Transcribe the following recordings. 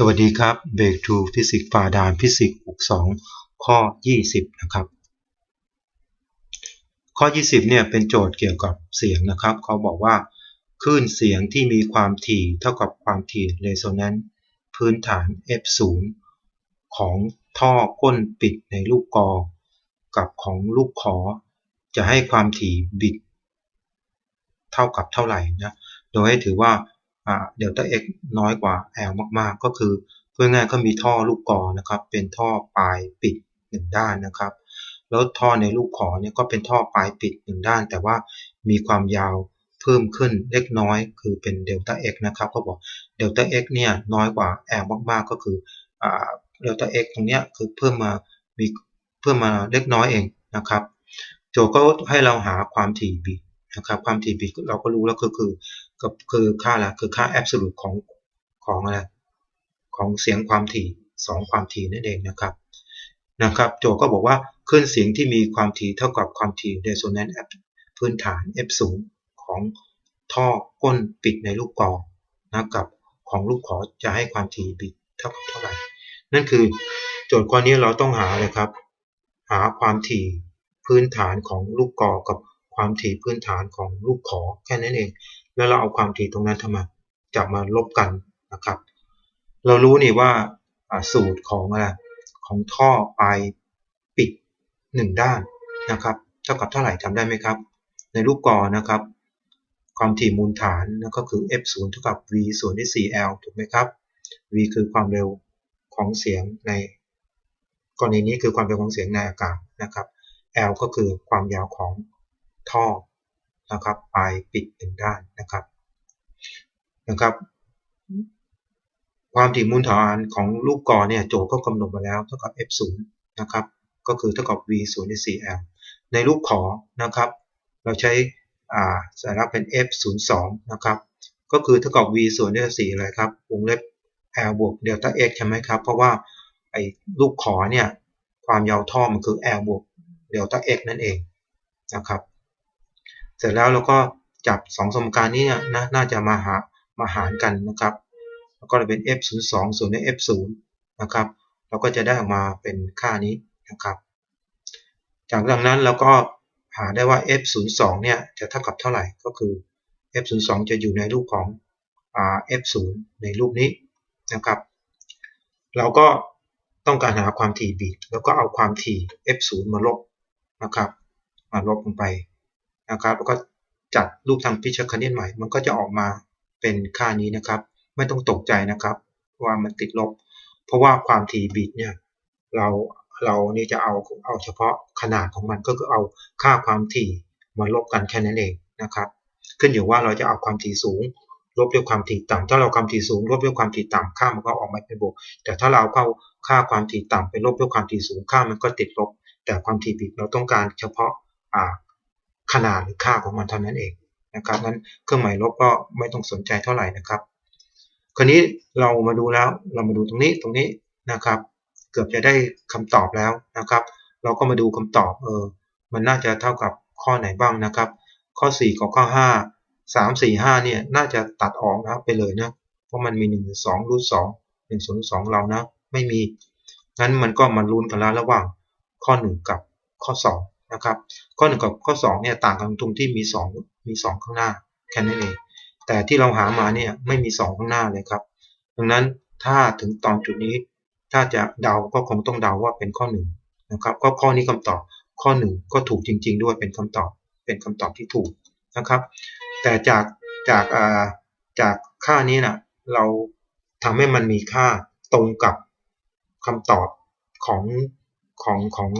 สวัสดีครับ Break to Physics ฝ่าด่านฟิสิกส์62 ข้อ 20 นะครับ ข้อ 20 เนี่ยเป็นโจทย์เกี่ยวกับเสียงนะครับ เขาบอกว่าคลื่นเสียงที่มีความถี่เท่ากับความถี่เรโซแนนซ์พื้นฐาน f0 ของท่อก้นปิดในลูกกอ กับของลูกขอ จะให้ความถี่บิด เท่ากับเท่าไหร่นะ โดยให้ถือว่า เดลต้า x น้อยกว่า l มากๆ ก็คือเพื่อง่ายก็มีท่อลูกกอนะครับเป็นท่อปลายปิดหนึ่งด้านนะครับ แล้วท่อในลูกขอเนี่ยก็เป็นท่อปลายปิดหนึ่งด้าน แต่ว่ามีความยาวเพิ่มขึ้นเล็กน้อย คือเป็นเดลต้า x นะครับก็บอกเดลต้า x เนี่ยน้อยกว่า l มากๆ ก็คือเดลต้า x ตรงเนี้ยคือเพิ่มมามีเพิ่มมาเล็กน้อยเองนะครับ โจก็ให้เราหาความถี่บิดนะครับความถี่บิดเราก็รู้แล้วก็คือ ก็คือค่าอะไรคือค่าแอบสูตของของอะไรของเสียงความถี่ 2 ความถี่นั่นเองนะครับนะครับโจก็บอกว่าคลื่นเสียงที่มีความถี่เท่ากับความถี่เรโซแนนซ์พื้นฐาน f0 ของท่อก้นปิดในลูกกองนะกับของลูกขอจะให้ความถี่บิดเท่ากับเท่าไหร่ นั่นคือโจทย์ข้อนี้เราต้องหาเลยครับ หาความถี่พื้นฐานของลูกกอกับความถี่พื้นฐานของลูกขอแค่นั้นเอง แล้วเราเอาความถี่ตรงนั้นทำไมจับมาลบกันนะครับ เรารู้นี่ว่าสูตรของอะไรของท่อปลายปิด 1 ด้านนะครับ เท่ากับเท่าไหร่จำได้ไหมครับ ในลูกกอนะครับ ความถี่มูลฐานนั่นก็คือ f 0เท่ากับ v ส่วนที่ 4l ถูกไหมครับ v คือความเร็วของเสียงในกรณีนี้คือความเร็วของเสียงในอากาศนะครับ l ก็คือความยาวของท่อ นะครับ ปลายปิดหนึ่งด้านนะครับนะครับ ความถี่มูลฐานของลูกกอเนี่ยโจก็กำหนดมาแล้วเท่ากับ f0 นะครับ ก็คือเท่ากับ v 0ใน 4l ในลูกขอนะครับ เราใช้สาระเป็น f02 นะครับ ก็คือเท่ากับ v ส่วนด้วย4อะไรครับวงเล็บ l บวกเดลต้า x ใช่ไหมครับ เพราะว่าไอ้ลูกขอเนี่ยความยาวท่อมันคือ l บวกเดลต้า x นั่นเองนะครับ เสร็จแล้วเราก็จับ2สมการนี้นะน่าจะมาหามาหารกันนะครับ แล้วก็จะเป็น f 0 2ส่วนด้วย f 0นะครับ เราก็จะได้ออกมาเป็นค่านี้นะครับ จากดังนั้นเราก็หาได้ว่า f 0 2เนี่ยจะเท่ากับเท่าไหร่ก็คือ f 0 2จะอยู่ในรูปของ f 0ในรูปนี้นะครับ เราก็ต้องการหาความถี่บีแล้วก็เอาความถี่ f 0มาลบนะครับ มาลบลงไป นะครับ แล้วก็จัดรูปทางพิชคณิตใหม่ มันก็จะออกมาเป็นค่านี้นะครับ ไม่ต้องตกใจนะครับ ว่ามันติดลบ เพราะว่าความถี่บิตเนี่ยเราเรานี่จะเอาเอาเฉพาะขนาดของมันก็คือเอาค่าความถี่มาลบกันแค่นั้นเองนะครับ ขึ้นอยู่ว่าเราจะเอาความถี่สูง ลบด้วยความถี่ต่ำถ้าเราความถี่สูง ลบด้วยความถี่ต่ำค่ามันก็ออกมาเป็นบวก แต่ถ้าเราเข้าค่าความถี่ต่ำไปลบด้วยความถี่สูงค่ามันก็ติดลบ แต่ความถี่บิตเราต้องการเฉพาะอ่า ขนาดหรือค่าของมันเท่านั้นเองนะครับนั้นเครื่องหมายลบก็ไม่ต้องสนใจเท่าไหร่นะครับคราวนี้เรามาดูแล้วเรามาดูตรงนี้ตรงนี้นะครับ เกือบจะได้คำตอบแล้วนะครับ เราก็มาดูคำตอบเออมันน่าจะเท่ากับข้อไหนบ้างนะครับ ข้อ 4 กับข้อ 5 3 4 5เนี่ยน่าจะตัดออกนะไปเลยนะเพราะมันมี 1 2รูท2 1 0 2 เรานะไม่มีงั้นมันก็มาลุ้นกันแล้วระหว่างข้อ 1 กับข้อ 2 นะครับ ข้อ1กับข้อ2เนี่ยต่างกันตรงที่มี 2 มี 2 ข้างหน้าแค่นั้นเอง แต่ที่เราหามาเนี่ยไม่มี 2 ข้างหน้าเลยครับ ดังนั้นถ้าถึงตอนจุดนี้ ถ้าจะเดาก็คงต้องเดาว่าเป็นข้อ1นะครับ ก็ข้อนี้คำตอบข้อ 1 ก็ถูกจริง ๆ ด้วยเป็นคำตอบ เป็นคำตอบที่ถูกนะครับ แต่จากจากจากค่านี้นะเราทำให้มันมีค่าตรงกับคำตอบของของของ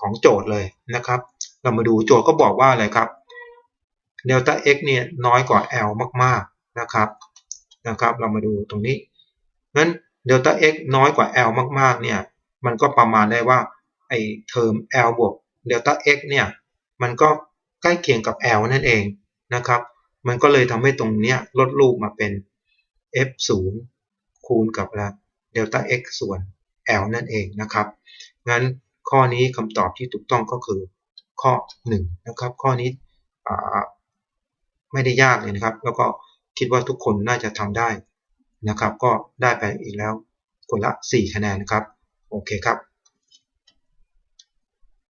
ของโจทย์เลยนะครับ เรามาดูโจทย์ก็บอกว่าอะไรครับเดลต้า x เนี่ยน้อยกว่า l มากๆนะครับนะครับ เรามาดูตรงนี้งั้นเดลต้า x น้อยกว่า l มากๆเนี่ยมันก็ประมาณได้ว่าไอเทอม l บวกเดลต้า x เนี่ยมันก็ใกล้เคียงกับ l นั่นเองนะครับ มันก็เลยทำให้ตรงเนี้ยลดรูปมาเป็น f 0คูณกับเดลต้า x ส่วน l นั่นเองนะครับงั้น ข้อนี้คำตอบที่ถูกต้องก็คือข้อ1นะครับข้อนี้ไม่ได้ยากเลยนะครับ แล้วก็คิดว่าทุกคนน่าจะทำได้นะครับ ก็ได้ไปอีกแล้วคนละ 4 คะแนนนะครับ โอเคครับ